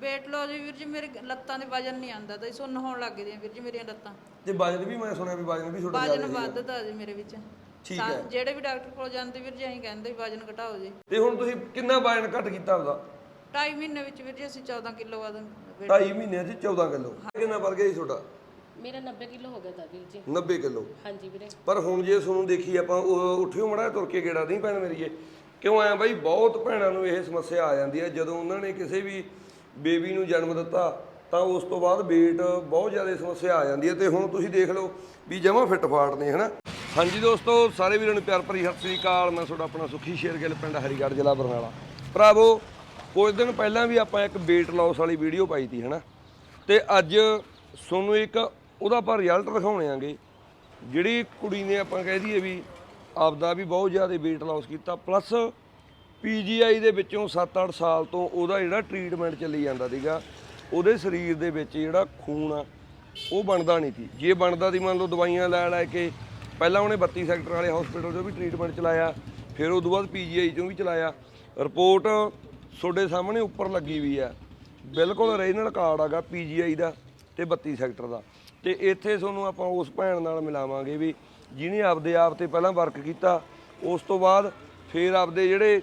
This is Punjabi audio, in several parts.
ਵੇਟ ਲੋ ਜੀ ਵੀਰ ਜੀ ਮੇਰੇ ਲੱਤਾਂ ਦੇ ਵਜਨ ਨਹੀਂ ਆਂਦਾ ਤਾਂ ਸੁੰਨ ਹੋਣ ਲੱਗ ਗਈਆਂ ਵੀਰ ਜੀ ਮੇਰੀਆਂ ਲੱਤਾਂ। ਤੇ ਵਜਨ ਵੀ ਮੈਂ ਸੁਣਿਆ ਵੀ ਵਜਨ ਵੀ ਤੁਹਾਡਾ ਵਜਨ ਵੱਧਦਾ ਜੀ ਮੇਰੇ ਵਿੱਚ। ਠੀਕ ਹੈ। ਜਿਹੜੇ ਵੀ ਡਾਕਟਰ ਕੋਲ ਜਾਂਦੇ ਵੀਰ ਜੀ ਅਸੀਂ ਕਹਿੰਦੇ ਵਜਨ ਘਟਾਓ ਜੀ। ਤੇ ਹੁਣ ਤੁਸੀਂ ਕਿੰਨਾ ਵਜਨ ਘਟ ਕੀਤਾ ਆਪਦਾ ਢਾਈ ਮਹੀਨੇ ਵਿੱਚ ਵੀਰ ਜੀ ਅਸੀਂ 14 ਕਿਲੋ ਵਜਨ weight- 2.5 ਮਹੀਨਿਆਂ 'ਚ 14 ਕਿਲੋ। ਕਿੰਨਾ ਵੱਧ ਗਿਆ ਜੀ ਤੁਹਾਡਾ? ਮੇਰਾ 90 ਕਿਲੋ ਹੋ ਗਿਆ ਤਾਂ ਵੀਰ ਜੀ। 90 ਕਿਲੋ। ਹਾਂਜੀ ਵੀਰੇ। ਪਰ ਹੁਣ ਜੇ ਤੁਹਾਨੂੰ ਦੇਖੀ ਆਪਾਂ ਉਹ ਉੱਠਿਓ ਮੜਾ ਤੁਰ ਕੇ ਗੇੜਾ ਨਹੀਂ ਪੈਣ ਮੇਰੀਏ ਕਿਉਂ ਐ ਬਾਈ? ਬਹੁਤ ਭੈਣਾਂ ਨੂੰ ਇਹ ਸਮੱਸਿਆ ਆ ਜਾਂਦੀ ਹੈ। ਜਦੋਂ ਉਹਨਾਂ ਨੇ ਕਿਸੇ ਵੀ ਬੇਬੀ ਨੂੰ ਜਨਮ ਦਿੱਤਾ, ਤਾਂ ਉਸ ਤੋਂ ਬਾਅਦ weight ਬਹੁਤ ਜ਼ਿਆਦਾ ਸਮੱਸਿਆ ਆ ਜਾਂਦੀ ਹੈ ਤੇ ਹੁਣ ਤੁਸੀਂ ਦੇਖ ਲਓ ਵੀ ਜਮਾ ਫਿੱਟ ਫਾਟ ਨੇ, ਹਨਾ? ਹਾਂਜੀ ਦੋਸਤੋ, ਸਾਰੇ ਵੀਰਾਂ ਨੂੰ ਪਿਆਰ ਭਰੀ ਸਤਿ ਸ੍ਰੀ ਅਕਾਲ। ਮੈਂ ਤੁਹਾਡਾ ਆਪਣਾ ਸੁਖੀ ਸ਼ੇਰਗਿੱਲ, ਪਿੰਡ ਹਰੀਗੜ੍ਹ, ਜ਼ਿਲ੍ਹਾ ਬਰਨਾਲਾ। ਭਰਾਵੋ, ਕੁਝ ਦਿਨ ਪਹਿਲਾਂ ਵੀ ਆਪਾਂ ਇੱਕ weight loss ਵਾਲੀ ਵੀਡੀਓ ਪਾਈ ਤੀ, ਹਨਾ? ਤੇ ਅੱਜ ਤੁਹਾਨੂੰ ਇੱਕ ਉਹਦਾ ਆਪਾਂ ਰਿਜ਼ਲਟ ਦਿਖਾਉਣੇ ਆਂਗੇ। ਜਿਹੜੀ ਕੁੜੀ ਨੇ ਆਪਾਂ ਕਹਿ ਦਈਏ ਵੀ ਆਪਦਾ ਵੀ ਬਹੁਤ ਜ਼ਿਆਦਾ weight loss ਕੀਤਾ ਪਲੱਸ ਪੀਜੀਆਈ ਦੇ ਵਿੱਚੋਂ 7-8 ਸਾਲ ਤੋਂ ਉਹਦਾ ਜਿਹੜਾ ਟ੍ਰੀਟਮੈਂਟ ਚੱਲੀ ਜਾਂਦਾ ਸੀਗਾ, ਉਹਦੇ ਸਰੀਰ ਦੇ ਵਿੱਚ ਜਿਹੜਾ ਖੂਨ ਆ, ਉਹ ਬਣਦਾ ਨਹੀਂ ਸੀ। ਜੇ ਬਣਦਾ ਦੀ ਮੰਨ ਲਓ ਦਵਾਈਆਂ ਲੈ ਲੈ ਕੇ ਪਹਿਲਾਂ ਉਹਨੇ 32 ਸੈਕਟਰ ਵਾਲੇ ਹਸਪੀਟਲ 'ਚੋਂ ਵੀ ਟ੍ਰੀਟਮੈਂਟ ਚਲਾਇਆ, ਫਿਰ ਉਸ ਤੋਂ ਬਾਅਦ ਪੀਜੀਆਈ 'ਚੋਂ ਵੀ ਚਲਾਇਆ। ਰਿਪੋਰਟ ਤੁਹਾਡੇ ਸਾਹਮਣੇ ਉੱਪਰ ਲੱਗੀ ਵੀ ਆ। ਬਿਲਕੁਲ ਰੀਜਨਲ ਕਾਰਡ ਆਗਾ ਪੀਜੀਆਈ ਦਾ ਤੇ 32 ਸੈਕਟਰ ਦਾ। ਤੇ ਇੱਥੇ ਤੁਹਾਨੂੰ ਆਪਾਂ ਉਸ ਭੈਣ ਨਾਲ ਮਿਲਾਵਾਂਗੇ ਵੀ ਜਿਹਨੇ ਆਪਦੇ ਆਪ ਤੇ ਪਹਿਲਾਂ ਵਰਕ ਕੀਤਾ, ਉਸ ਤੋਂ ਬਾਅਦ ਫਿਰ ਆਪਦੇ ਜਿਹੜੇ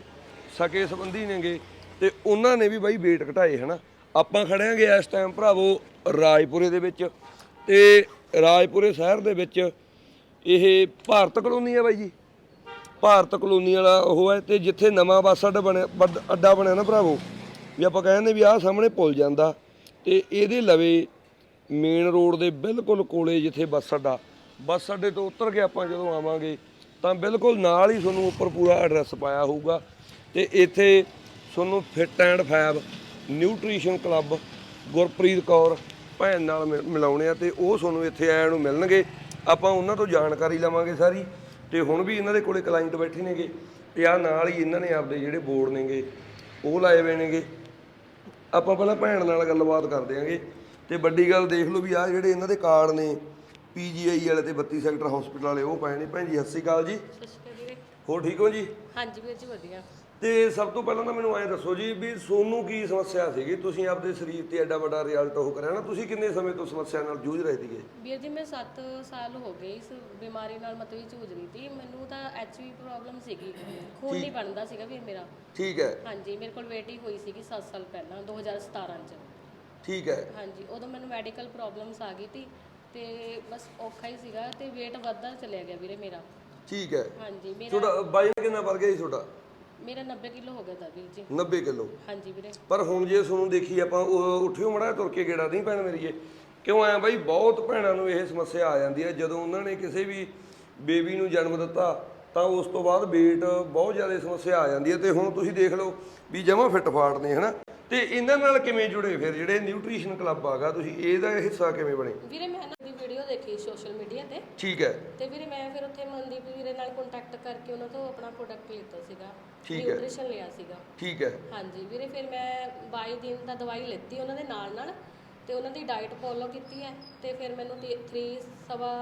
ਸਕੇ ਸੰਬੰਧੀ ਨੇਗੇ ਤੇ ਉਹਨਾਂ ਨੇ ਵੀ ਬਾਈ weight ਘਟਾਏ, ਹਨਾ। ਆਪਾਂ ਖੜਿਆਂਗੇ ਇਸ ਟਾਈਮ ਭਰਾਵੋ ਰਾਜਪੁਰੇ ਦੇ ਵਿੱਚ ਤੇ ਰਾਜਪੁਰੇ ਸ਼ਹਿਰ ਦੇ ਵਿੱਚ ਇਹ ਭਾਰਤ ਕਲੋਨੀ ਹੈ ਬਾਈ ਜੀ। ਭਾਰਤ ਕਲੋਨੀ ਵਾਲਾ ਉਹ ਹੈ ਤੇ ਜਿੱਥੇ ਨਵਾਂ ਬੱਸ ਅੱਡਾ ਬਣਿਆ ਬੱਡ- ਅੱਡਾ ਬਣਿਆ ਨਾ ਭਰਾਵੋ, ਵੀ ਆਪਾਂ ਕਹਿੰਦੇ ਵੀ ਆਹ ਸਾਹਮਣੇ ਪੁਲ ਜਾਂਦਾ ਤੇ ਇਹਦੇ ਲਵੇ ਮੇਨ ਰੋਡ ਦੇ ਬਿਲਕੁਲ ਕੋਲੇ ਜਿੱਥੇ ਬੱਸ ਅੱਡਾ, ਬੱਸ ਅੱਡੇ ਤੋਂ ਉਤਰ ਕੇ ਆਪਾਂ ਜਦੋਂ ਆਵਾਂਗੇ ਤਾਂ ਬਿਲਕੁਲ ਨਾਲ ਹੀ ਤੁਹਾਨੂੰ ਉੱਪਰ ਪੂਰਾ ਐਡਰੈਸ ਪਾਇਆ ਹੋਊਗਾ। ਤੇ ਇੱਥੇ ਤੁਹਾਨੂੰ fit and fab nutrition club Gurpreet Kaur ਭੈਣ ਨਾਲ ਮਿਲ- ਮਿਲਾਉਣੇ ਆ ਤੇ ਉਹ ਤੁਹਾਨੂੰ ਇੱਥੇ ਆਇਆਂ ਨੂੰ ਮਿਲਣਗੇ। ਆਪਾਂ ਉਹਨਾਂ ਤੋਂ ਜਾਣਕਾਰੀ ਲਵਾਂਗੇ ਸਾਰੀ ਤੇ ਹੁਣ ਵੀ ਇਹਨਾਂ ਦੇ ਕੋਲੇ ਕਲਾਇੰਟ ਬੈਠੇ ਨੇਗੇ। ਤੇ ਆ ਨਾਲ ਹੀ ਇਹਨਾਂ ਨੇ ਆਪਦੇ ਜਿਹੜੇ ਬੋਰਡ ਨੇਗੇ ਉਹ ਲਾਏ ਹੋਏ ਨੇਗੇ। ਆਪਾਂ ਪਹਿਲਾਂ ਭੈਣ ਨਾਲ ਗੱਲਬਾਤ ਕਰਦੇ ਆਂਗੇ ਤੇ ਵੱਡੀ ਗੱਲ ਦੇਖ ਲਓ ਵੀ ਆ ਜਿਹੜੇ ਇਹਨਾਂ ਦੇ ਕਾਰਡ ਨੇ ਪੀਜੀਆਈ ਵਾਲੇ ਤੇ 32 ਸੈਕਟਰ ਹਸਪੀਟਲ ਵਾਲੇ ਉਹ ਪਏ ਨੇ। ਭੈਣ ਜੀ ਸਤਿ ਸ਼੍ਰੀ ਅਕਾਲ ਜੀ। ਸਤਿ ਸ਼੍ਰੀ ਅਕਾਲ ਵੀਰੇ ਹੋਰ ਠੀਕ ਹੋ ਜੀ? ਹਾਂਜੀ ਵੀਰ ਜੀ ਵਧੀਆ। ਤੇ ਸਭ ਤੋਂ ਪਹਿਲਾਂ ਤਾਂ ਮੈਨੂੰ ਐਂ ਦੱਸੋ ਜੀ ਵੀ ਸੋਨੂੰ ਕੀ ਸਮੱਸਿਆ ਸੀਗੀ? ਤੁਸੀਂ ਆਪਦੇ ਸਰੀਰ ਤੇ ਐਡਾ ਵੱਡਾ ਰਿਜ਼ਲਟ ਉਹ ਕਰਿਆ ਨਾ ਤੁਸੀਂ ਕਿੰਨੇ ਸਮੇਂ ਤੋਂ ਸਮੱਸਿਆ ਨਾਲ ਜੂਝ ਰਹੇ ਸੀਗੇ? ਵੀਰ ਜੀ ਮੈਂ 7 ਸਾਲ ਹੋ ਗਏ ਇਸ ਬਿਮਾਰੀ ਨਾਲ ਮਤਲਬ ਹੀ ਜੂਝ ਰਹੀ ਸੀ। ਮੈਨੂੰ ਤਾਂ ਐਚਵੀ ਪ੍ਰੋਬਲਮ ਸੀਗੀ। ਖੂਨ ਨਹੀਂ ਬਣਦਾ ਸੀਗਾ ਵੀਰ ਮੇਰਾ। ਠੀਕ ਹੈ। ਹਾਂਜੀ ਮੇਰੇ ਕੋਲ ਵੇਟ ਹੀ ਹੋਈ ਸੀਗੀ 7 ਸਾਲ ਪਹਿਲਾਂ 2017 ਚ। ਠੀਕ ਹੈ। ਹਾਂਜੀ ਉਦੋਂ ਮੈਨੂੰ ਮੈਡੀਕਲ ਪ੍ਰੋਬਲਮਸ ਆ ਗਈ ਸੀ ਤੇ ਬਸ ਔਖਾ ਹੀ ਸੀਗਾ ਤੇ ਵੇਟ ਵੱਧਦਾ ਚਲਿਆ ਗਿਆ ਵੀਰੇ ਮੇਰਾ। ਠੀਕ ਹੈ। ਹਾਂਜੀ ਮੇਰਾ ਤੁਹਾਡਾ ਵਜਨ ਕਿੰਨਾ ਵੱਧ ਗਿਆ ਜੀ ਤੁਹਾਡਾ? ਮੇਰਾ 90 ਕਿਲੋ ਹੋ ਗਿਆ ਤਾਂ ਵੀਰ ਜੀ। 90 ਕਿਲੋ? ਹਾਂਜੀ ਵੀਰੇ। ਪਰ ਹੁਣ ਜੇ ਤੁਹਾਨੂੰ ਦੇਖੀ ਆਪਾਂ ਉਹ ਉੱਠਿਓ ਮੜਾ ਤੁਰ ਕੇ ਗੇੜਾ ਨਹੀਂ ਪੈਣ ਮੇਰੀਏ। ਕਿਉਂ ਐ ਬਾਈ ਬਹੁਤ ਭੈਣਾਂ ਨੂੰ ਇਹ ਸਮੱਸਿਆ ਆ ਜਾਂਦੀ ਹੈ। ਜਦੋਂ ਉਹਨਾਂ ਨੇ ਕਿਸੇ ਵੀ ਬੇਬੀ ਨੂੰ ਜਨਮ ਦਿੱਤਾ ਤਾਂ ਉਸ ਤੋਂ ਬਾਅਦ weight ਬਹੁਤ ਜ਼ਿਆਦਾ ਸਮੱਸਿਆ ਆ ਜਾਂਦੀ ਹੈ। ਤੇ ਹੁਣ ਤੁਸੀਂ ਦੇਖ ਲਓ ਵੀ ਜਮਾ ਫਿੱਟ ਫਾਟ ਨੇ ਹਨਾ? ਤੇ ਇਹਨਾਂ ਨਾਲ ਕਿਵੇਂ ਜੁੜੇ ਫਿਰ? ਜਿਹੜੇ ਨਿਊਟ੍ਰੀਸ਼ਨ ਕਲੱਬ ਆਗਾ ਤੁਸੀਂ ਇਹਦਾ ਹਿੱਸਾ ਕਿਵੇਂ ਬਣੇ? ਵੀਰੇ ਮੈਂ ਦੇਖੀ ਸੋਸ਼ਲ ਮੀਡੀਆ ਤੇ। ਠੀਕ ਹੈ। ਤੇ ਵੀਰੇ ਮੈਂ ਫਿਰ ਉੱਥੇ ਮਨਦੀਪ ਵੀਰੇ ਨਾਲ ਕੰਟੈਕਟ ਕਰਕੇ ਉਹਨਾਂ ਤੋਂ ਆਪਣਾ ਪ੍ਰੋਡਕਟ ਲਿੱਤਾ ਸੀਗਾ। ਠੀਕ ਹੈ। ਨਿਊਟ੍ਰੀਸ਼ਨ ਲਿਆ ਸੀਗਾ। ਠੀਕ ਹੈ। ਹਾਂਜੀ ਵੀਰੇ ਫਿਰ ਮੈਂ 22 ਦਿਨ ਦਾ ਦਵਾਈ ਲਿੱਤੀ ਉਹਨਾਂ ਦੇ ਨਾਲ ਨਾਲ ਤੇ ਉਹਨਾਂ ਦੀ ਡਾਈਟ ਫੋਲੋ ਕੀਤੀ ਹੈ ਤੇ ਫਿਰ ਮੈਨੂੰ 3 ਸਵਾ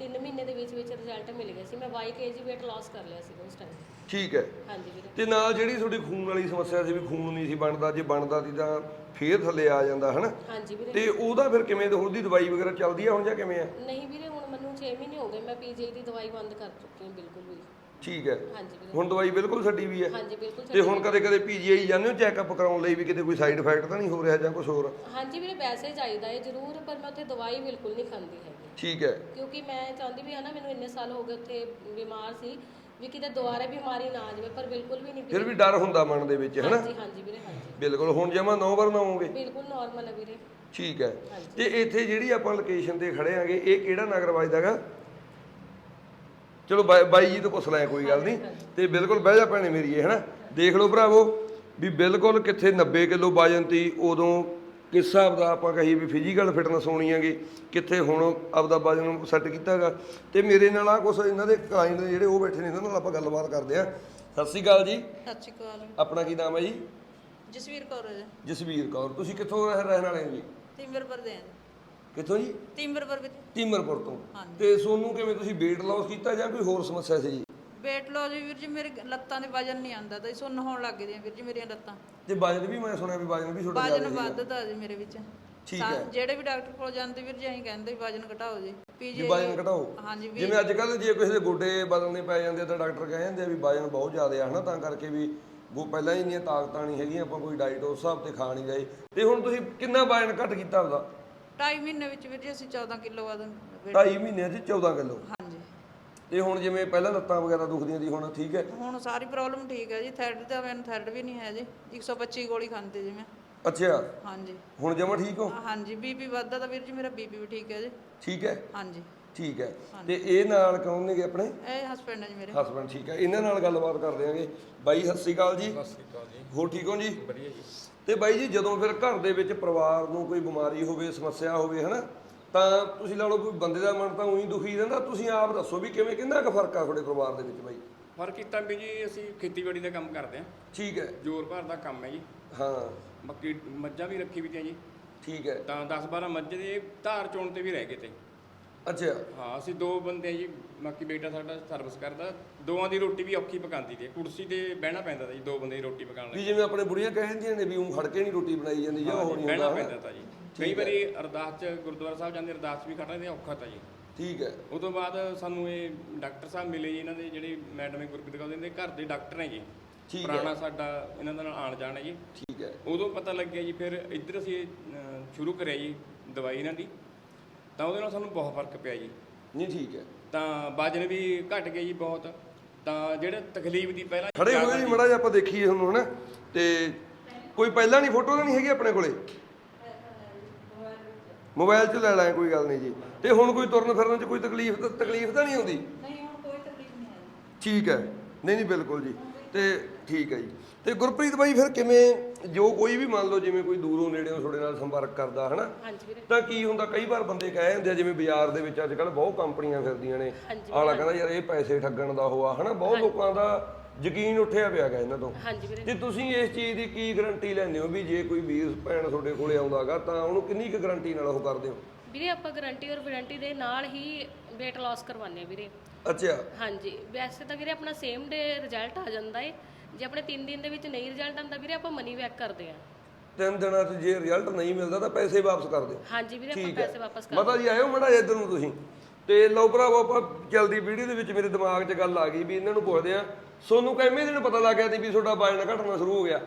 3 ਮਹੀਨੇ ਦੇ ਵਿੱਚ ਵਿੱਚ ਰਿਜ਼ਲਟ ਮਿਲ ਗਿਆ ਸੀ। ਮੈਂ 22 ਕੇਜੀ weight loss ਕਰ ਲਿਆ ਸੀ ਉਸ ਟਾਈਮ ਠੀਕ ਹੈ। ਹਾਂਜੀ ਵੀਰੇ। ਤੇ ਨਾਲ ਜਿਹੜੀ ਤੁਹਾਡੀ ਖੂਨ ਵਾਲੀ ਸਮੱਸਿਆ ਸੀ ਵੀ ਖੂਨ ਨਹੀਂ ਸੀ ਬਣਦਾ ਜੇ ਬਣਦਾ ਸੀ ਤਾਂ ਫੇਰ ਥੱਲੇ ਆ ਜਾਂਦਾ ਹਨਾ? ਹਾਂਜੀ ਵੀਰੇ। ਤੇ ਉਹਦਾ ਫਿਰ ਕਿਵੇਂ ਉਹਦੀ ਦਵਾਈ ਵਗੈਰਾ ਚੱਲਦੀ ਆ ਹੁਣ ਜਾਂ ਕਿਵੇਂ ਆ? ਨਹੀਂ ਵੀਰੇ ਹੁਣ ਮੈਨੂੰ 6 ਮਹੀਨੇ ਹੋ ਗਏ ਮੈਂ ਪੀਜੀ ਦੀ ਦਵਾਈ ਬੰਦ ਕਰ ਚੁੱਕੀ ਹਾਂ ਬਿਲਕੁਲ ਵੀ। ਠੀਕ ਹੈ। ਹਾਂਜੀ ਵੀਰੇ। ਹੁਣ ਦਵਾਈ ਬਿਲਕੁਲ ਛੱਡੀ ਵੀ ਹੈ। ਹਾਂਜੀ ਬਿਲਕੁਲ ਤੇ ਹੁਣ ਕਦੇ ਕਦੇ ਪੀਜੀਆਈ ਜਾਂਦੇ ਹੋ ਚੈੱਕਅਪ ਕਰਾਉਣ ਲਈ ਵੀ ਕਿਤੇ ਕੋਈ ਸਾਈਡ ਇਫੈਕਟ ਤਾਂ ਨਹੀਂ ਹੋ ਰਿਹਾ ਜਾਂ ਕੁਝ ਹੋਰ? ਹਾਂਜੀ ਵੀਰੇ ਵੈਸੇ ਚਾਹੀਦਾ ਹੈ ਜ਼ਰੂਰ ਪਰ ਮੈਂ ਉੱਥੇ ਦਵਾਈ ਬਿਲਕੁਲ ਨਹੀਂ ਖਾਂਦੀ ਹੈਗੀ। ਠੀਕ ਹੈ। ਕਿਉਂਕਿ ਮੈਂ ਚਾਹੁੰਦੀ ਵੀ ਹਾਂ ਨਾ ਮੈਨੂੰ ਇੰਨੇ ਸਾਲ ਹੋ ਗਏ ਉੱਥੇ ਬਿਮਾਰ ਸੀ ਵੀ ਕਿਤੇ ਦੁਬਾਰਾ ਬਿਮਾਰੀ ਨਾ ਆ ਜਾਵੇ ਪਰ ਬਿਲਕੁਲ ਵੀ ਨਹੀਂ ਫਿਰ ਵੀ ਡਰ ਹੁੰਦਾ ਮਨ ਦੇ ਵਿੱਚ ਹਨਾ? ਹਾਂਜੀ ਹਾਂਜੀ ਵੀਰੇ ਹਾਂਜੀ। ਬਿਲਕੁਲ ਹੁਣ ਜਮਾ ਨੌ ਵਾਰ ਨਾ ਬਿਲਕੁਲ ਨਾਰਮਲ ਹੈ ਵੀਰੇ। ਠੀਕ ਹੈ। ਤੇ ਇੱਥੇ ਜਿਹੜੀ ਆਪਾਂ ਲੋਕੇਸ਼ਨ ਤੇ ਖੜੇ ਆਂਗੇ ਇਹ ਕਿਹੜਾ ਨਗਰ ਵੱਜਦਾਗਾ? ਚਲੋ ਬਾਈ ਬਾਈ ਜੀ ਤੋਂ ਪੁੱਛ ਲੈ ਕੋਈ ਗੱਲ ਨਹੀਂ। ਤੇ ਬਿਲਕੁਲ ਬਹਿ ਜਾ ਭੈਣੇ ਮੇਰੀ ਇਹ ਹਨਾ? ਦੇਖ ਲਓ ਭਰਾਵੋ ਵੀ ਬਿਲਕੁਲ ਕਿੱਥੇ 90 ਕਿਲੋ ਵਜਨ ਤੀ ਉਦੋਂ ਕਿਸ ਹਿਸਾਬ ਦਾ ਆਪਾਂ ਕਹੀਏ ਵੀ ਫਿਜ਼ੀਕਲ ਫਿਟਨੈਸ ਹੋਣੀ ਹੈਗੀ ਕਿੱਥੇ ਹੁਣ ਆਪਦਾ ਵਜਨ ਸੈੱਟ ਕੀਤਾਗਾ। ਤੇ ਮੇਰੇ ਨਾਲ ਆ ਕੁਛ ਇਹਨਾਂ ਦੇ ਕਲਾਇੰਟ ਨੇ ਜਿਹੜੇ ਉਹ ਬੈਠੇ ਨੇ ਇਹਨਾਂ ਨਾਲ ਆਪਾਂ ਗੱਲਬਾਤ ਕਰਦੇ ਆ ਸਤਿ ਸ਼੍ਰੀ ਅਕਾਲ ਜੀ। ਸਤਿ ਸ਼੍ਰੀ ਅਕਾਲ। ਆਪਣਾ ਕੀ ਨਾਮ ਹੈ ਜੀ? ਜਸਵੀਰ ਕੌਰ ਜੀ ਜਸਵੀਰ ਕੌਰ। ਤੁਸੀਂ ਕਿੱਥੋਂ ਰਹਿ- ਰਹਿਣ ਵਾਲੇ ਹੋ ਜੀ? ਤਿੰਬਰਪੁਰ ਦੇ ਆ ਜੀ ਕਿੱਥੋਂ ਜੀ? ਤਿੰਬਰਪੁਰ ਵਿੱਚ ਤੋਂ। ਹਾਂਜੀ। ਤੇ ਸੋਨੂੰ ਕਿਵੇਂ ਤੁਸੀਂ weight loss ਕੀਤਾ ਜਾਂ ਕੋਈ ਹੋਰ ਸਮੱਸਿਆ ਸੀ ਜੀ? Weight loss ਜੀ ਵੀਰ ਜੀ ਮੇਰੇ ਲੱਤਾਂ ਦੇ ਵਜਨ ਨਹੀਂ ਆਂਦਾ ਤਾਂ ਸੁੰਨ ਹੋਣ ਲੱਗ ਗਈਆਂ ਵੀਰ ਜੀ ਮੇਰੀਆਂ ਲੱਤਾਂ। ਤੇ ਵਜਨ ਵੀ ਮੈਂ ਸੁਣਿਆ ਵੀ ਵਜਨ ਵੀ ਤੁਹਾਡਾ ਵਜਨ ਵੱਧਦਾ ਜੀ ਮੇਰੇ ਵਿੱਚ। ਠੀਕ ਹੈ। ਜਿਹੜੇ ਵੀ ਡਾਕਟਰ ਕੋਲ ਜਾਂਦੇ ਵੀਰ ਜੀ ਅਸੀਂ ਕਹਿੰਦੇ ਵੀ ਵਜਨ ਘਟਾਓ ਜੀ। ਪੀਜੀ ਵਜਨ ਘਟਾਓ। ਹਾਂਜੀ ਵੀ ਜਿਵੇਂ ਅੱਜ ਕੱਲ ਜੇ ਕਿਸੇ ਦੇ ਗੋਡੇ ਬਦਲਨੇ ਪੈ ਜਾਂਦੇ ਤਾਂ ਡਾਕਟਰ ਕਹਿ ਜਾਂਦੇ ਆ ਵੀ ਵਜਨ ਬਹੁਤ ਜ਼ਿਆਦਾ ਆ ਹਨਾ? ਤਾਂ ਕਰਕੇ ਵੀ ਉਹ ਪਹਿਲਾਂ ਹੀ ਇੰਨੀਆਂ ਤਾਕਤਾਂ ਨਹੀਂ ਹੈਗੀਆਂ ਆਪਾਂ ਕੋਈ ਡਾਈਟ ਉਸ ਹਿਸਾਬ ਤੇ ਖਾ ਨਹੀਂ ਜਾਈ ਤੇ ਹੁਣ ਤੁਸੀਂ ਕਿੰਨਾ ਵਜਨ ਘਟ ਕੀਤਾ ਆਪਦਾ? ਢਾਈ ਮਹੀਨੇ ਵਿੱਚ ਵੀਰ ਜੀ ਅਸੀਂ 14 ਕਿਲੋ ਵਜਨ weight- 2.5 ਮਹੀਨਿਆਂ 'ਚ 14 ਕਿਲੋ। ਤੇ ਹੁਣ ਜਿਵੇਂ ਪਹਿਲਾਂ ਲੱਤਾਂ ਵਗੈਰਾ ਦੁਖਦੀਆਂ ਸੀ ਹੁਣ ਠੀਕ ਹੈ। ਹੁਣ ਸਾਰੀ ਪ੍ਰੋਬਲਮ ਠੀਕ ਹੈ ਜੀ ਥਾਇਰਡ ਦਾ ਮੈਨੂੰ ਥਾਇਰਡ ਵੀ ਨਹੀਂ ਹੈ ਜੀ 125 ਗੋਲੀ ਖਾਂਦੇ ਜੀ ਮੈਂ। ਅੱਛਾ। ਹਾਂਜੀ। ਹੁਣ ਜਮਾ ਠੀਕ ਹੋ? ਹਾਂਜੀ ਬੀਪੀ ਵੱਧਦਾ ਤਾਂ ਵੀਰ ਜੀ ਮੇਰਾ ਬੀਪੀ ਵੀ ਠੀਕ ਹੈ ਜੀ। ਠੀਕ ਹੈ? ਹਾਂਜੀ। ਠੀਕ ਹੈ। ਤੇ ਇਹ ਨਾਲ ਕੌਣ ਨੇਗੇ ਆਪਣੇ? ਇਹ ਹਸਬੰਡ ਹੈ ਜੀ ਮੇਰੇ। ਹਸਬੰਡ ਠੀਕ ਹੈ। ਇਹਨਾਂ ਨਾਲ ਗੱਲਬਾਤ ਕਰ ਦਿਆਂਗੇ ਬਾਈ ਸਤਿ ਸ਼੍ਰੀ ਅਕਾਲ ਜੀ। ਸਤਿ ਸ਼੍ਰੀ ਅਕਾਲ ਜੀ। ਹੋਰ ਠੀਕ ਹੋ ਜੀ? ਵਧੀਆ ਜੀ। ਤੇ ਬਾਈ ਜੀ ਜਦੋਂ ਫਿਰ ਘਰ ਦੇ ਵਿੱਚ ਪਰਿਵਾਰ ਨੂੰ ਕੋਈ ਬਿਮਾਰੀ ਹੋਵੇ ਸਮੱਸਿਆ ਹੋਵੇ ਹਨਾ? ਤਾਂ ਤੁਸੀਂ ਲਾ ਲਓ ਕੋਈ ਬੰਦੇ ਦਾ ਮਨ ਤਾਂ ਉਹੀ ਦੁਖੀ ਰਹਿੰਦਾ ਤੁਸੀਂ ਆਪ ਦੱਸੋ ਵੀ ਕਿਵੇਂ ਕਿੰਨਾ ਕੁ ਫ਼ਰਕ ਆ ਤੁਹਾਡੇ ਪਰਿਵਾਰ ਦੇ ਵਿੱਚ ਬਾਈ? ਫ਼ਰਕ ਕੀਤਾ ਵੀ ਜੀ ਅਸੀਂ ਖੇਤੀਬਾੜੀ ਦਾ ਕੰਮ ਕਰਦੇ ਹਾਂ। ਠੀਕ ਹੈ। ਜੋਰ ਭਰ ਦਾ ਕੰਮ ਹੈ ਜੀ। ਹਾਂ। ਬਾਕੀ ਮੱਝਾਂ ਵੀ ਰੱਖੀ ਵੀ ਤੀਆਂ ਜੀ। ਠੀਕ ਹੈ। ਤਾਂ 10 12 ਮੱਝ ਦੇ ਧਾਰ ਚੋਣ ਤੇ ਵੀ ਰਹਿ ਗਏ ਤੇ। ਅੱਛਾ। ਹਾਂ ਅਸੀਂ ਦੋ ਬੰਦੇ ਜੀ ਬਾਕੀ ਬੇਟਾ ਸਾਡਾ ਸਰਵਿਸ ਕਰਦਾ। ਦੋਵਾਂ ਦੀ ਰੋਟੀ ਵੀ ਔਖੀ ਪਕਾਉਂਦੀ ਤੇ ਕੁਰਸੀ ਤੇ ਬਹਿਣਾ ਪੈਂਦਾ ਤਾ ਜੀ ਦੋ ਬੰਦੇ ਦੀ ਰੋਟੀ ਪਕਾਉਣ ਲਈ। ਵੀ ਜਿਵੇਂ ਆਪਣੇ ਬੁੜੀਆਂ ਕਹਿੰਦੀਆਂ ਨੇ ਵੀ ਉਹ ਖੜ ਕੇ ਨਹੀਂ ਰੋਟੀ ਬਣਾਈ ਜਾਂਦੀ ਜਾਂ ਉਹ ਨਹੀਂ ਬਹਿਣਾ ਹੁੰਦਾ ਪੈਂਦਾ ਤਾਂ ਜੀ। ਕਈ ਵਾਰੀ ਅਰਦਾਸ ਚ ਗੁਰਦੁਆਰਾ ਸਾਹਿਬ ਜਾਂਦੇ ਅਰਦਾਸ ਵੀ ਖੜਨਾ ਤੇ ਔਖਾ ਤਾਂ ਜੀ। ਠੀਕ ਹੈ। ਉਹ ਤੋਂ ਬਾਅਦ ਸਾਨੂੰ ਇਹ ਡਾਕਟਰ ਸਾਹਿਬ ਮਿਲੇ ਜੀ ਇਹਨਾਂ ਦੇ ਜਿਹੜੇ ਮੈਡਮ ਹੈ ਗੁਰਪ੍ਰੀਤ ਕੌਰ ਦੇ ਘਰ ਦੇ ਡਾਕਟਰ ਨੇ ਜੀ। ਠੀਕ ਹੈ। ਪੁਰਾਣਾ ਸਾਡਾ ਇਹਨਾਂ ਦਾ ਨਾਲ ਆਣ ਜਾਣ ਹੈ ਜੀ। ਠੀਕ ਹੈ। ਉਦੋਂ ਪਤਾ ਲੱਗਿਆ ਜੀ ਫਿਰ ਇੱਧਰ ਅਸੀਂ ਅਹ, ਸ਼ੁਰੂ ਕਰਿਆ ਜੀ ਦਵਾਈ ਇਹਨਾਂ ਦੀ। ਤਾਂ ਉਹਦੇ ਨਾਲ ਸਾਨੂੰ ਬਹੁਤ ਫ਼ਰਕ ਪਿਆ ਜੀ। ਨਹੀਂ ਠੀਕ ਹੈ। ਤਾਂ ਵਜਨ ਵੀ ਘਟ ਗਿਆ ਜੀ ਬਹੁਤ। ਤਾਂ ਜਿਹੜੇ ਤਕਲੀਫ ਦੀ ਪਹਿਲਾਂ ਖੜੇ ਹੋਏ ਜੀ ਮੜਾ ਜਿਹਾ ਆਪਾਂ ਦੇਖੀਏ ਤੁਹਾਨੂੰ ਹਨਾ? ਤੇ ਕੋਈ ਪਹਿਲਾਂ ਨਹੀਂ ਫੋਟੋ ਤਾਂ ਨਹੀਂ ਹੈਗੀ ਆਪਣੇ ਕੋਲੇ? ਮੋਬਾਈਲ 'ਚ ਲੈ ਲੈ ਕੋਈ ਗੱਲ ਨਹੀਂ ਜੀ। ਤੇ ਹੁਣ ਕੋਈ ਤੁਰਨ ਫਿਰਨ 'ਚ ਕੋਈ ਤਕਲੀਫ ਤਕਲੀਫ ਤਾਂ ਨਹੀਂ ਆਉਂਦੀ? ਨਹੀਂ ਹੁਣ ਕੋਈ ਤਕਲੀਫ ਨਹੀਂ ਹੈ ਠੀਕ ਹੈ। ਨਹੀਂ ਨਹੀਂ ਬਿਲਕੁਲ ਜੀ। ਤੇ ਠੀਕ ਹੈ ਜੀ। ਤੇ ਗੁਰਪ੍ਰੀਤ ਬਾਈ ਫਿਰ ਕਿਵੇਂ ਜੋ ਕੋਈ ਵੀ ਮੰਨ ਲਓ ਜਿਵੇਂ ਕੋਈ ਦੂਰੋਂ ਨੇੜੇੋਂ ਤੁਹਾਡੇ ਨਾਲ ਸੰਪਰਕ ਕਰਦਾ ਹਨਾ? ਤਾਂ ਕੀ ਹੁੰਦਾ? ਕਈ ਵਾਰ ਬੰਦੇ ਕਹਿ ਜਾਂਦੇ ਆ ਜਿਵੇਂ ਬਾਜ਼ਾਰ ਦੇ ਵਿੱਚ ਅੱਜ ਕੱਲ ਬਹੁਤ ਕੰਪਨੀਆਂ ਫਿਰਦੀਆਂ ਨੇ। ਆਲਾ ਕਹਿੰਦਾ ਯਾਰ ਇਹ ਪੈਸੇ ਠੱਗਣ ਦਾ ਹੋਆ ਹਨਾ? ਬਹੁਤ ਲੋਕਾਂ ਦਾ ਯਕੀਨ ਉੱਠਿਆ ਪਿਆ ਗਾ ਇਹਨਾਂ ਤੋਂ। ਹਾਂਜੀ ਵੀਰੇ। ਤੇ ਤੁਸੀਂ ਇਸ ਚੀਜ਼ ਦੀ ਕੀ ਗਾਰੰਟੀ ਲੈਂਦੇ ਹੋ ਵੀ ਜੇ ਕੋਈ ਵੀਰ ਭੈਣ ਤੁਹਾਡੇ ਕੋਲੇ ਆਉਂਦਾਗਾ ਤਾਂ ਉਹਨੂੰ ਕਿੰਨੀ ਕੁ ਗਾਰੰਟੀ ਨਾਲ ਉਹ ਕਰਦੇ ਹੋ? ਵੀਰੇ ਆਪਾਂ ਗਾਰੰਟੀ ਔਰ ਵਾਰੰਟੀ ਦੇ ਨਾਲ ਹੀ weight loss ਕਰਵਾਉਂਦੇ ਆ ਵੀਰੇ। ਅੱਛਾ। ਹਾਂਜੀ। ਵੈਸੇ ਤਾਂ ਵੀਰੇ ਆਪਣਾ ਸੇਮ ਡੇ ਰਿਜ਼ਲਟ ਆ ਜਾਂਦਾ ਏ। ਜੇ ਆਪਣੇ 3 ਦਿਨ ਦੇ ਵਿੱਚ ਨਹੀਂ ਰਿਜ਼ਲਟ ਆਉਂਦਾ ਵੀਰੇ ਆਪਾਂ ਮਨੀ ਬੈਕ ਕਰਦੇ ਆ ਤਿੰਨ ਦਿਨਾਂ 'ਚ ਜੇ ਰਿਜ਼ਲਟ ਨਹੀਂ ਮਿਲਦਾ ਤਾਂ ਪੈਸੇ ਵਾਪਸ ਕਰ ਦਿਓ। ਹਾਂਜੀ ਵੀਰੇ ਆਪਾਂ ਪੈਸੇ ਵਾਪਸ ਕਰ ਮਾਤਾ ਜੀ ਆਇਓ ਮੜਾ ਇੱਧਰ ਨੂੰ ਤੁਸੀਂ। ਤੇ ਲਓ ਭਰਾਵੋ ਆਪਾਂ ਜਲਦੀ ਵੀਡੀਓ ਦੇ ਵਿੱਚ ਮੇਰੇ ਦਿਮਾਗ 'ਚ ਗੱਲ ਆ ਗਈ ਵੀ ਇਹਨਾਂ ਨੂੰ ਪੁੱਛਦੇ ਆ ਸੋਨੂੰ ਕਿੰਨੇ ਦਿਨ ਪਤਾ ਲੱਗ ਗਿਆ ਸੀ ਵੀ ਤੁਹਾਡਾ ਵਜਨ ਘਟਣਾ ਸ਼ੁਰੂ ਹੋ ਗਿਆ।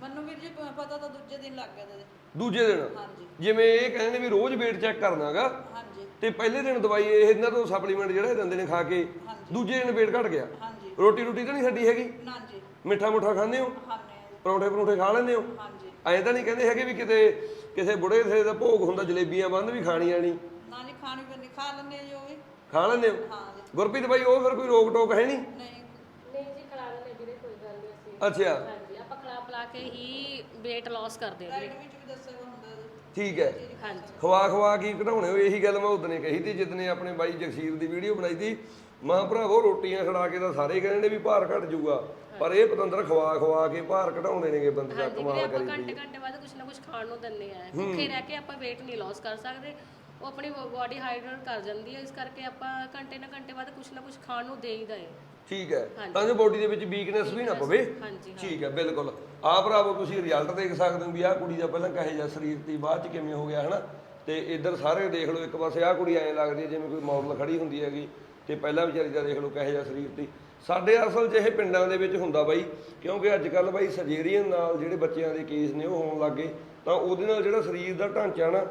ਮੈਨੂੰ ਵੀਰ ਜੀ ਪ- ਪਤਾ ਤਾਂ ਦੂਜੇ ਦਿਨ ਲੱਗ ਗਿਆ ਤੇ। ਦੂਜੇ ਦਿਨ? ਹਾਂਜੀ। ਜਿਵੇਂ ਇਹ ਕਹਿੰਦੇ ਨੇ ਵੀ ਰੋਜ਼ weight ਚੈੱਕ ਕਰਨਾਗਾ ਹਾਂਜੀ। ਤੇ ਪਹਿਲੇ ਦਿਨ ਦਵਾਈ ਇਹ ਇਹਨਾਂ ਤੋਂ ਸਪਲੀਮੈਂਟ ਜਿਹੜਾ ਇਹ ਦਿੰਦੇ ਨੇ ਖਾ ਕੇ ਦੂਜੇ ਦਿਨ weight ਘਟ ਗਿਆ। ਹਾਂਜੀ। ਰੋਟੀ ਰੋਟੀ ਤਾਂ ਨਹੀਂ ਛੱਡੀ ਹੈਗੀ? ਨਾ ਜੀ ਮਿੱਠਾ ਮੁੱਠਾ ਖਾਂਦੇ ਹੋ? ਖਾਣੇ ਪਰੌਂਠੇ ਪਰੌਂਠੇ ਖਾ ਲੈਂਦੇ ਹੋ? ਹਾਂਜੀ। ਐਂ ਤਾਂ ਨਹੀਂ ਕਹਿੰਦੇ ਹੈਗੇ ਵੀ ਕਿਤੇ ਕਿਸੇ ਬੁੜੇ ਸੇ ਦਾ ਭੋਗ ਹੁੰਦਾ ਜਲੇਬੀਆਂ ਬੰਦ ਵੀ ਖਾਣੀਆਂ ਨਹੀਂ। ਨਾ ਜੀ ਖਾਣੀ ਪੈਂਦੀ ਖਾ ਲੈਂਦੇ ਆ ਜੀ ਉਹ ਵੀ। ਖਾ ਲੈਂਦੇ ਹੋ? ਹਾਂ ਜੀ। ਗੁਰਪ੍ਰੀਤ ਬਾਈ ਉਹ ਫਿਰ ਕੋਈ ਰੋਕ ਟੋਕ ਹੈ ਨਹੀਂ? ਨਹੀਂ ਜੀ ਖਿਲਾ ਲੈਂਦੇ ਵੀਰੇ ਕੋਈ ਗੱਲ ਨਹੀਂ ਅਸੀਂ ਅੱਛਾ। ਹਾਂਜੀ ਆਪਾਂ ਖਿਲਾ ਪਿਲਾ ਕੇ ਹੀ weight loss ਕਰਦੇ ਆ ਵੀਰੇ ਡਾਈਟ ਵਿੱਚ ਵੀ ਦੱਸਿਆ ਹੁੰਦਾ ਜੀ ਠੀਕ ਹੈ। ਹਾਂਜੀ। ਖਵਾ ਖਵਾ ਕੀ ਘਟਾਉਣੇ ਹੋ ਇਹੀ ਗੱਲ ਮੈਂ ਉਦਨੇ ਕਹੀ ਤੀ ਜਿੱਦਨੇ ਆਪਣੇ ਬਾਈ ਜਗਸੀਰ ਦੀ ਵੀਡੀਓ ਬਣਾਈ ਤੀ ਮਾਂ ਭਰਾਵੋ ਰੋਟੀਆਂ ਖੜਾ ਕੇ ਤਾਂ ਸਾਰੇ ਕਹਿੰਦੇ ਨੇ ਵੀ ਭਾਰ ਘਟ ਜਾਊਗਾ। ਪਰ ਇਹ ਪਤੰਦਰ ਖਵਾ ਖਵਾ ਕੇ ਭਾਰ ਘਟਾਉਂਦੇ ਨੇਗੇ ਬੰਦੇ ਦਾ ਹਾਂਜੀ ਵੀਰੇ ਕਮਾਲ ਆਪਾਂ ਕਰੀ ਘੰਟੇ ਘੰਟੇ ਬਾਅਦ ਕੁਝ ਨਾ ਕੁਝ ਖਾਣ ਨੂੰ ਦਿੰਦੇ ਆ। ਭੁੱਖੇ ਰਹਿ ਕੇ ਆਪਾਂ weight ਨਹੀਂ loss ਕਰ ਸਕਦੇ। ਉਹ ਆਪਣੀ ਬਾਡੀ ਹਾਈਡਰੇਟ ਕਰ ਜਾਂਦੀ ਹੈ ਇਸ ਕਰਕੇ ਆਪਾਂ ਘੰਟੇ ਨਾ ਘੰਟੇ ਬਾਅਦ ਕੁਝ ਨਾ ਕੁਝ ਖਾਣ ਨੂੰ ਦੇਈਦਾ ਹੈ। ਠੀਕ ਹੈ। ਤਾਂ ਜੋ ਬੋਡੀ ਦੇ ਵਿੱਚ ਵੀਕਨੈਸ ਵੀ ਨਾ ਪਵੇ। ਹਾਂਜੀ ਠੀਕ ਹੈ ਬਿਲਕੁਲ। ਆ ਭਰਾਵੋ ਤੁਸੀਂ ਰਿਜ਼ਲਟ ਦੇਖ ਸਕਦੇ ਹੋ ਵੀ ਆਹ ਕੁੜੀ ਦਾ ਪਹਿਲਾਂ ਕਹੇ ਜਿਹਾ ਸਰੀਰ ਤੀ ਬਾਅਦ ਚ ਕਿਵੇਂ ਹੋ ਗਿਆ ਹਨਾ? ਤੇ ਇੱਧਰ ਸਾਰੇ ਦੇਖ ਲਓ ਇੱਕ ਪਾਸੇ ਆਹ ਕੁੜੀ ਐਂ ਲੱਗਦੀ ਹੈ ਜਿਵੇਂ ਕੋਈ ਮਾਡਲ ਖੜੀ ਹੁੰਦੀ ਹੈਗੀ ਤੇ ਪਹਿਲਾਂ ਵਿਚਾਰੀ ਦਾ ਦੇਖ ਲਓ ਕਹੇ ਜਿਹਾ ਸਰੀਰ ਤੀ ਸਾਡੇ ਅਸਲ ਇਹ ਪਿੰਡਾਂ ਦੇ ਵਿੱਚ ਹੁੰਦਾ ਬਾਈ ਕਿਉਂਕਿ ਅੱਜ ਕੱਲ ਬਾਈ ਸਰਜਰੀਅਨ ਨਾਲ ਜਿਹੜੇ ਬੱਚਿਆਂ ਦੇ ਕੇਸ ਨੇ ਉਹ ਹੋਣ ਲੱਗੇ ਤਾਂ ਉਹਦੇ ਨਾਲ ਜਿਹੜਾ ਸਰੀਰ ਦਾ ਢਾਂਚਾ ਨਾ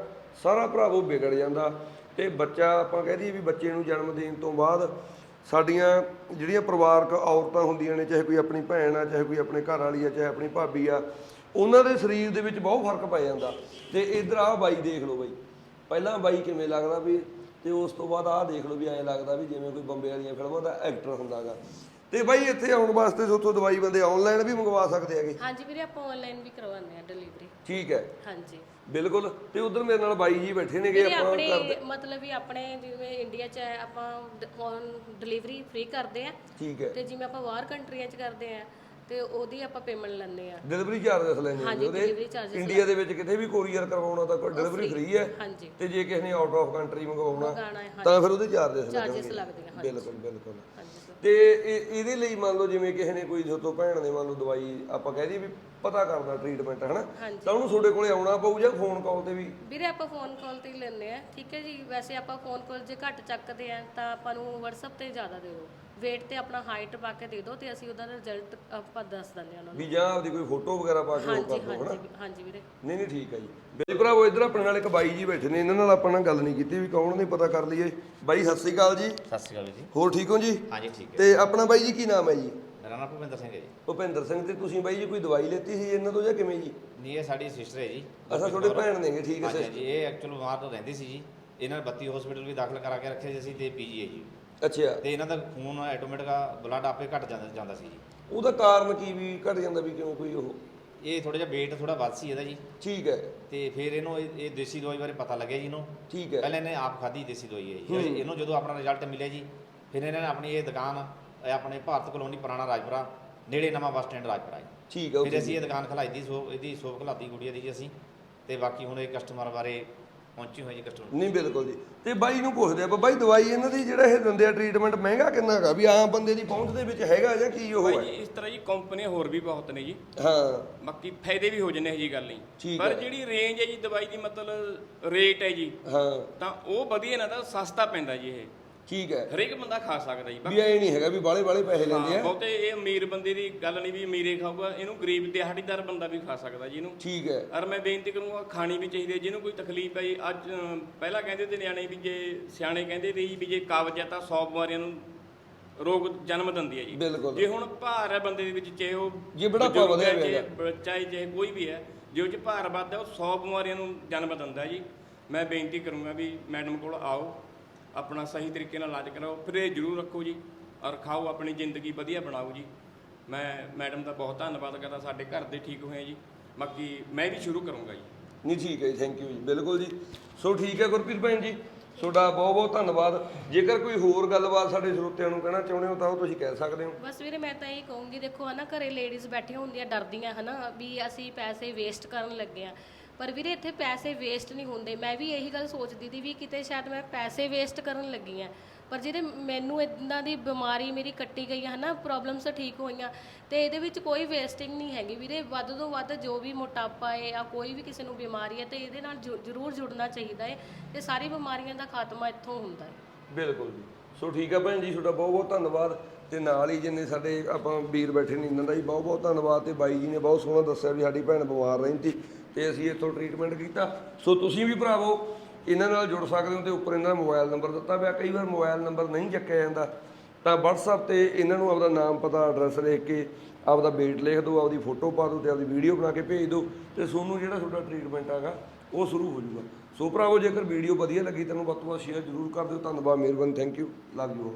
ਸਾਰਾ ਭਰਾਵੋ ਵਿਗੜ ਜਾਂਦਾ। ਤੇ ਬੱਚਾ ਆਪਾਂ ਕਹਿ ਦਈਏ ਵੀ ਬੱਚੇ ਨੂੰ ਜਨਮ ਦੇਣ ਤੋਂ ਬਾਅਦ ਸਾਡੀਆਂ ਜਿਹੜੀਆਂ ਪਰਿਵਾਰਕ ਔਰਤਾਂ ਹੁੰਦੀਆਂ ਨੇ, ਚਾਹੇ ਕੋਈ ਆਪਣੀ ਭੈਣ ਆ, ਚਾਹੇ ਕੋਈ ਆਪਣੇ ਘਰ ਵਾਲੀ ਆ, ਚਾਹੇ ਆਪਣੀ ਭਾਬੀ ਆ, ਉਹਨਾਂ ਦੇ ਸਰੀਰ ਦੇ ਵਿੱਚ ਬਹੁਤ ਫ਼ਰਕ ਪੈ ਜਾਂਦਾ। ਤੇ ਇਧਰ ਆਹ ਬਾਈ ਦੇਖ ਲਓ ਬਾਈ। ਪਹਿਲਾਂ ਬਾਈ ਕਿਵੇਂ ਲੱਗਦਾ ਵੀ, ਤੇ ਉਸ ਤੋਂ ਬਾਅਦ ਆਹ ਦੇਖ ਲਓ ਵੀ ਐਂ ਲੱਗਦਾ ਵੀ ਜਿਵੇਂ ਕੋਈ ਬੰਬੇ ਵਾਲੀਆਂ ਫਿਲਮਾਂ ਦਾ ਐਕਟਰ ਹੁੰਦਾਗਾ। ਤੇ ਬਾਈ ਇੱਥੇ ਆਉਣ ਵਾਸਤੇ ਉੱਥੋਂ ਦਵਾਈ ਬੰਦੇ ਆਨਲਾਈਨ ਵੀ ਮੰਗਵਾ ਸਕਦੇ ਹੈਗੇ। ਹਾਂਜੀ ਵੀਰੇ ਆਪਾਂ ਆਨਲਾਈਨ ਵੀ ਕਰਵਾਉਂਦੇ ਆ ਡਿਲੀਵਰੀ ਠੀਕ ਹੈ। ਹਾਂਜੀ। ਬਿਲਕੁਲ। ਤੇ ਉਧਰ ਮੇਰੇ ਨਾਲ ਬਾਈ ਜੀ ਬੈਠੇ ਨੇਗੇ ਆਪਾਂ ਆਪਣੇ ਮਤਲਬ ਵੀ ਆਪਣੇ ਜਿਵੇਂ ਇੰਡੀਆ 'ਚ ਆਪਾਂ ਡਿਲੀਵਰੀ ਫ੍ਰੀ ਕਰਦੇ ਆ ਠੀਕ ਹੈ। ਤੇ ਜਿਵੇਂ ਆਪਾਂ ਬਾਹਰ ਕੰਟਰੀਆਂ 'ਚ ਕਰਦੇ ਆ ਤੇ ਉਹਦੀ ਆਪਾਂ ਪੇਮੈਂਟ ਲੈਂਦੇ ਆ ਡਿਲੀਵਰੀ ਚਾਰਜਸ ਲੈਂਦੇ ਹਾਂਜੀ, delivery ਇੰਡੀਆ ਦੇ ਵਿੱਚ ਕਿਤੇ ਵੀ ਕੋਰੀਅਰ ਕਰਵਾਉਣਾ ਤਾਂ ਕੋਈ ਡਿਲੀਵਰੀ ਫ੍ਰੀ ਹੈ। ਤੇ ਜੇ ਕਿਸੇ ਨੇ ਆਊਟ ਆਫ ਕੰਟਰੀ ਮੰਗਵਾਉਣਾ ਤਾਂ ਫਿਰ ਉਹਦੇ ਚਾਰਜਸ ਚਾਰजेस ਲੱਗਣਗੇ ਲੱਗਦੇ ਆ ਬਿਲਕੁਲ ਬਿਲਕੁਲ। ਤੇ ਇਹਦੇ ਲਈ ਮੰਨ ਲਓ ਜਿਵੇਂ ਕਿਸੇ ਨੇ ਕੋਈ ਜਦੋਂ ਭੈਣ ਨੇ ਮੰਨ ਲਓ ਦਵਾਈ ਆਪਾਂ ਕਹਿ ਦਈਏ ਵੀ ਪਤਾ ਕਰਦਾ ਟ੍ਰੀਟਮੈਂਟ ਹਨਾ? ਤਾਂ ਉਹਨੂੰ ਤੁਹਾਡੇ ਕੋਲੇ ਆਉਣਾ ਪਊ ਜਾਂ ਫੋਨ ਕਾਲ ਤੇ ਵੀ? ਵੀਰੇ ਆਪਾਂ ਫੋਨ ਕਾਲ ਤੇ ਹੀ ਲੈਂਦੇ ਆ ਠੀਕ ਹੈ ਜੀ? ਵੈਸੇ ਆਪਾਂ ਫੋਨ ਕਾਲ ਜੇ ਘੱਟ ਚੱਕਦੇ ਆ ਤਾਂ ਆਪਾਂ ਨੂੰ WhatsApp ਤੇ ਜ਼ਿਆਦਾ ਦਿਓ। Weight ਤੇ ਆਪਣਾ ਹਾਈਟ ਪਾ ਕੇ ਦੇ ਦਿਓ ਤੇ ਅਸੀਂ ਉਹਦਾ ਰਿਜ਼ਲਟ ਆਪਾਂ ਦੱਸ ਦਿੰਦੇ ਆ ਉਹਨਾਂ ਨੂੰ। ਵੀ ਜਾਂ ਆਪਦੀ ਕੋਈ ਫੋਟੋ ਵਗੈਰਾ ਪਾ ਕੇ ਉਹ ਹਾਂਜੀ ਕਰ ਦਿਓ ਹਨਾ? ਹਾਂਜੀ ਹਾਂਜੀ ਵੀਰੇ। ਨਹੀਂ ਨਹੀਂ ਠੀਕ ਹੈ ਜੀ। ਬਈ ਭਰਾਵੋ ਇੱਧਰ ਆਪਣੇ ਨਾਲ ਇੱਕ ਬਾਈ ਜੀ ਬੈਠੇ ਨੇ ਇਹਨਾਂ ਨਾਲ ਆਪਾਂ ਨਾਲ ਗੱਲ ਨਹੀਂ ਕੀਤੀ ਵੀ ਕੌਣ ਨੇ ਪਤਾ ਕਰ ਲਈਏ। ਬਾਈ ਸਤਿ ਸ੍ਰੀ ਅਕਾਲ ਜੀ। ਸਤਿ ਸ਼੍ਰੀ ਅਕਾਲ ਜੀ। ਹੋਰ ਠੀਕ ਹੋ ਜੀ? ਹਾਂਜੀ ਠੀਕ ਹੈ। ਤੇ ਆਪਣਾ ਬਾਈ ਜੀ ਕੀ ਨਾਮ ਹੈ ਜੀ? ਮੇਰਾ ਨਾਮ ਭੁਪਿੰਦਰ ਸਿੰਘ ਹੈ ਜੀ। ਭੁਪਿੰਦਰ ਸਿੰਘ ਤੇ ਤੁਸੀਂ ਬਾਈ ਜੀ ਕੋਈ ਦਵਾਈ ਲੈਤੀ ਸੀ ਇਹਨਾਂ ਤੋਂ ਜਾਂ ਕਿਵੇਂ ਜੀ? ਨਹੀਂ ਇਹ ਸਾਡੀ ਸਿਸਟਰ ਹੈ ਜੀ। ਅੱਛਾ ਤੁਹਾਡੇ ਭੈਣ ਨੇਗੇ ਠੀਕ ਹੈ ਹਾਂਜੀ ਸਿਸਟਰ ਹਾਂਜੀ ਇਹ ਐਕਚੁਅਲ ਬਿਮਾਰ ਤੋਂ ਰਹਿੰਦੀ ਸੀ ਜੀ। ਇਹਨਾਂ ਨੇ 32 ਹਸਪੀਟਲ ਵੀ ਦਾਖਲ ਕਰਾ ਕੇ ਰੱਖਿਆ ਸੀ ਅਸੀਂ ਤੇ ਪੀਜੀ ਹੈ ਜੀ। ਅੱਛਾ। ਤੇ ਇਹਨਾਂ ਦਾ ਖੂਨ ਆਟੋਮੈਟਿਕ ਬਲੱਡ ਆਪੇ ਘਟ ਜਾਂਦਾ ਜਾਂਦਾ ਸੀ ਜੀ। ਉਹਦਾ ਕਾਰਨ ਕੀ ਵੀ ਘਟ ਜਾਂਦਾ ਵੀ ਕਿਉਂ ਕੋਈ ਉਹ? ਇਹ ਥੋੜਾ ਜਿਹਾ weight ਥੋੜਾ ਵੱਧ ਸੀ ਇਹਦਾ ਜੀ। ਠੀਕ ਹੈ। ਤੇ ਫਿਰ ਇਹਨੂੰ ਇਹ ਇਹ ਦੇਸੀ ਦਵਾਈ ਬਾਰੇ ਪਤਾ ਲੱਗਿਆ ਜੀ ਇਹਨੂੰ। ਠੀਕ ਹੈ। ਪਹਿਲਾਂ ਇਹਨੇ ਆਪ ਖਾਧੀ ਦੇਸੀ ਦਵਾਈ ਹੈ। ਜੀ ਇਹਨੂੰ ਜਦੋਂ ਆਪਣਾ ਰਿਜ਼ਲਟ ਮਿਲਿਆ ਜੀ ਫਿਰ ਇਹਨਾਂ ਨੇ ਆਪਣੀ ਇਹ ਦੁਕਾਨ ਇਹ ਆਪਣੇ ਭਾਰਤ ਕਲੋਨੀ ਪੁਰਾਣਾ ਰਾਜਪੁਰਾ ਨੇੜੇ ਨਵਾਂ ਬੱਸ ਸਟੈਂਡ ਰਾਜਪੁਰਾ ਜੀ। ਠੀਕ ਹੈ ਫਿਰ ਅਸੀਂ ਇਹ ਦੁਕਾਨ ਖਲਾਈ ਦੀ ਸੋ ਇਹਦੀ ਸੋਪ ਖਲਾਤੀ ਗੁੜੀਆ ਦੀ ਜੀ ਅਸੀਂ। ਤੇ ਬਾਕੀ ਹੁਣ ਇਹ ਕਸਟਮਰ ਬਾਰੇ ਪਹੁੰਚੀ ਹੋਈ ਜੀ ਕਸਟਮਰ ਨਹੀਂ ਬਿਲਕੁਲ ਜੀ। ਤੇ ਬਾਈ ਨੂੰ ਪੁੱਛਦੇ ਆਪਾਂ ਬਾਈ ਦਵਾਈ ਇਹਨਾਂ ਦੀ ਜਿਹੜਾ ਇਹ ਦਿੰਦੇ ਆ ਟ੍ਰੀਟਮੈਂਟ ਮਹਿੰਗਾ ਕਿੰਨਾ ਹੈਗਾ? ਵੀ ਆਮ ਬੰਦੇ ਦੀ ਪਹੁੰਚ ਦੇ ਵਿੱਚ ਹੈਗਾ ਜਾਂ ਕੀ ਉਹ ਭਾਈ ਹੈ? ਜੀ ਇਸ ਤਰ੍ਹਾਂ ਜੀ ਕੰਪਨੀਆਂ ਹੋਰ ਵੀ ਬਹੁਤ ਨੇ ਜੀ। ਹਾਂ। ਬਾਕੀ ਫਾਇਦੇ ਵੀ ਹੋ ਜੰਨੇ ਜੀ ਗੱਲ ਨਹੀਂ ਠੀਕ ਪਰ ਹੈ। ਜਿਹੜੀ ਰੇਂਜ ਹੈ ਜੀ ਦਵਾਈ ਦੀ ਮਤਲਬ ਰੇਟ ਹੈ ਜੀ ਹਾਂ। ਤਾਂ ਉਹ ਵਧੀਆ ਨਾ ਤਾਂ ਸਸਤਾ ਪੈਂਦਾ ਜੀ ਇਹ। ਠੀਕ ਹੈ। ਹਰੇਕ ਬੰਦਾ ਖਾ ਸਕਦਾ ਜੀ ਵੀ ਐ ਨਹੀਂ ਹੈਗਾ ਵੀ ਬਾਲੇ ਬਾਲੇ ਪੈਸੇ ਲੈਂਦੇ ਆ। ਬਹੁਤੇ ਇਹ ਅਮੀਰ ਬੰਦੇ ਦੀ ਗੱਲ ਨਹੀਂ ਵੀ ਅਮੀਰੇ ਖਾਊਗਾ ਇਹਨੂੰ ਗਰੀਬ ਦਿਹਾੜੀਦਾਰ ਬੰਦਾ ਵੀ ਖਾ ਸਕਦਾ ਜੀ ਇਹਨੂੰ। ਠੀਕ ਹੈ। ਔਰ ਮੈਂ ਬੇਨਤੀ ਕਰੂੰਗਾ ਖਾਣੀ ਵੀ ਚਾਹੀਦੀ ਹੈ ਜਿਹਨੂੰ ਕੋਈ ਤਕਲੀਫ ਹੈ ਜੀ ਅੱਜ ਪਹਿਲਾਂ ਕਹਿੰਦੇ ਤੇ ਨਿਆਣੇ ਵੀ ਜੇ ਸਿਆਣੇ ਕਹਿੰਦੇ ਤੇ ਜੀ ਵੀ ਜੇ ਕਬਜ਼ ਹੈ ਤਾਂ 100 ਬਿਮਾਰੀਆਂ ਨੂੰ ਰੋਗ ਜਨਮ ਦਿੰਦੀ ਹੈ ਜੀ। ਬਿਲਕੁਲ। ਜੇ ਹੁਣ ਭਾਰ ਹੈ ਬੰਦੇ ਦੇ ਵਿੱਚ ਚਾਹੇ ਉਹ ਜੇ ਬੁਢਾਪਾ ਬਜ਼ੁਰਗ ਵਧਿਆ ਹੋਇਆ ਚਾਹੇ ਬੱਚਾ ਚਾਹੇ ਕੋਈ ਵੀ ਹੈ ਜੇ ਉਹ ਚ ਭਾਰ ਵੱਧਦਾ ਉਹ 100 ਬਿਮਾਰੀਆਂ ਨੂੰ ਜਨਮ ਦਿੰਦਾ ਜੀ। ਮੈਂ ਬੇਨਤੀ ਕਰੂੰਗਾ ਵੀ ਮੈਡਮ ਕੋਲ ਆਓ। ਆਪਣਾ ਸਹੀ ਤਰੀਕੇ ਨਾਲ ਇਲਾਜ ਕਰਾਓ ਪਰਹੇਜ਼ ਜ਼ਰੂਰ ਰੱਖੋ ਜੀ ਔਰ ਖਾਓ ਆਪਣੀ ਜ਼ਿੰਦਗੀ ਵਧੀਆ ਬਣਾਓ ਜੀ। ਮੈਂ ਮੈਡਮ ਦਾ ਬਹੁਤ ਧੰਨਵਾਦ ਕਰਦਾ ਸਾਡੇ ਘਰ ਦੇ ਠੀਕ ਹੋਏ ਜੀ। ਬਾਕੀ ਮੈਂ ਵੀ ਸ਼ੁਰੂ ਕਰੂੰਗਾ ਜੀ। ਨਹੀਂ ਠੀਕ ਹੈ ਜੀ ਥੈਂਕ ਯੂ ਜੀ ਬਿਲਕੁਲ ਜੀ। ਸੋ ਠੀਕ ਹੈ ਗੁਰਪ੍ਰੀਤ ਭੈਣ ਜੀ ਤੁਹਾਡਾ ਬਹੁਤ ਬਹੁਤ ਧੰਨਵਾਦ। ਜੇਕਰ ਕੋਈ ਹੋਰ ਗੱਲਬਾਤ ਸਾਡੇ ਸਰੋਤਿਆਂ ਨੂੰ ਕਹਿਣਾ ਚਾਹੁੰਦੇ ਹੋ ਤਾਂ ਉਹ ਤੁਸੀਂ ਕਹਿ ਸਕਦੇ ਹੋ। ਬਸ ਵੀਰੇ ਮੈਂ ਤਾਂ ਇਹ ਕਹੂੰਗੀ ਦੇਖੋ ਹਨਾ ਘਰੇ ਲੇਡੀਜ਼ ਬੈਠੀਆਂ ਹੁੰਦੀਆਂ ਡਰਦੀਆਂ ਹਨਾ ਵੀ ਅਸੀਂ ਪੈਸੇ ਵੇਸਟ ਕਰਨ ਲੱਗੇ ਆ। ਪਰ ਵੀਰੇ ਇੱਥੇ ਪੈਸੇ ਵੇਸਟ ਨਹੀਂ ਹੁੰਦੇ। ਮੈਂ ਵੀ ਇਹੀ ਗੱਲ ਸੋਚਦੀ ਸੀ ਵੀ ਕਿਤੇ ਸ਼ਾਇਦ ਮੈਂ ਪੈਸੇ ਵੇਸਟ ਕਰਨ ਲੱਗੀ ਆ ਪਰ ਜਿਹੜੇ ਮੈਨੂੰ ਇਦਾਂ ਦੀ ਬਿਮਾਰੀ ਮੇਰੀ ਕੱਟੀ ਗਈ ਹੈ ਨਾ ਪ੍ਰੋਬਲਮਸ ਠੀਕ ਹੋਈਆਂ, ਤੇ ਇਹਦੇ ਵਿੱਚ ਕੋਈ ਵੇਸਟਿੰਗ ਨਹੀਂ ਹੈਗੀ ਵੀਰੇ। ਵੱਧ ਤੋਂ ਵੱਧ ਜੋ ਵੀ ਮੋਟਾਪਾ ਹੈ ਜਾਂ ਕੋਈ ਵੀ ਕਿਸੇ ਨੂੰ ਬਿਮਾਰੀ ਹੈ ਤੇ ਇਹਦੇ ਨਾਲ ਜ਼ਰੂ- ਜ਼ਰੂਰ ਜੁੜਨਾ ਚਾਹੀਦਾ ਹੈ ਤੇ ਸਾਰੀ ਬਿਮਾਰੀਆਂ ਦਾ ਖਾਤਮਾ ਇੱਥੋਂ ਹੁੰਦਾ ਹੈ ਬਿਲਕੁਲ ਜੀ। ਸੋ ਠੀਕ ਹੈ ਭੈਣ ਜੀ, ਤੁਹਾਡਾ ਬਹੁਤ ਬਹੁਤ ਧੰਨਵਾਦ। ਤੇ ਨਾਲ ਹੀ ਜਿੰਨੇ ਸਾਡੇ ਆਪਾਂ ਵੀਰ ਬੈਠੇ ਨੇ, ਇਹਨਾਂ ਦਾ ਜੀ ਬਹੁਤ ਬਹੁਤ ਧੰਨਵਾਦ। ਤੇ ਬਾਈ ਜੀ ਨੇ ਬਹੁਤ ਸੋਹਣਾ ਦੱਸਿਆ ਵੀ ਸਾਡੀ ਭੈਣ ਬਿਮਾਰ ਰਹਿੰਦੀ। ਤੇ ਅਸੀਂ ਇੱਥੋਂ ਟ੍ਰੀਟਮੈਂਟ ਕੀਤਾ। ਸੋ ਤੁਸੀਂ ਵੀ ਭਰਾਵੋ, ਇਹਨਾਂ ਨਾਲ ਜੁੜ ਸਕਦੇ ਹੋ ਤੇ ਉੱਪਰ ਇਹਨਾਂ ਦਾ ਮੋਬਾਈਲ ਨੰਬਰ ਦਿੱਤਾ ਪਿਆ। ਕਈ ਵਾਰ ਮੋਬਾਈਲ ਨੰਬਰ ਨਹੀਂ ਚੱਕਿਆ ਜਾਂਦਾ। ਤਾਂ WhatsApp ਤੇ ਇਹਨਾਂ ਨੂੰ ਆਪਦਾ ਨਾਮ ਪਤਾ ਐਡਰੈਸ ਲਿਖ ਕੇ ਆਪਦਾ ਵੇਟ ਲਿਖ ਦਿਓ, ਆਪਦੀ ਫੋਟੋ ਪਾ ਦਿਓ ਤੇ ਆਪਦੀ ਵੀਡੀਓ ਬਣਾ ਕੇ ਭੇਜ ਦਿਓ ਤੇ ਤੁਹਾਨੂੰ ਜਿਹੜਾ ਤੁਹਾਡਾ ਟ੍ਰੀਟਮੈਂਟ ਹੈਗਾ, ਉਹ ਸ਼ੁਰੂ ਹੋ ਜਾਊਗਾ। ਸੋ ਭਰਾਵੋ, ਜੇਕਰ ਵੀਡੀਓ ਵਧੀਆ ਲੱਗੀ, ਤੈਨੂੰ ਵੱਧ ਤੋਂ ਵੱਧ ਸ਼ੇਅਰ ਜ਼ਰੂਰ ਕਰ ਦਿਓ। ਧੰਨਵਾਦ, ਮਿਹਰਬਾਨੀ ਥੈਂਕ ਯੂ ਲਵ ਯੂ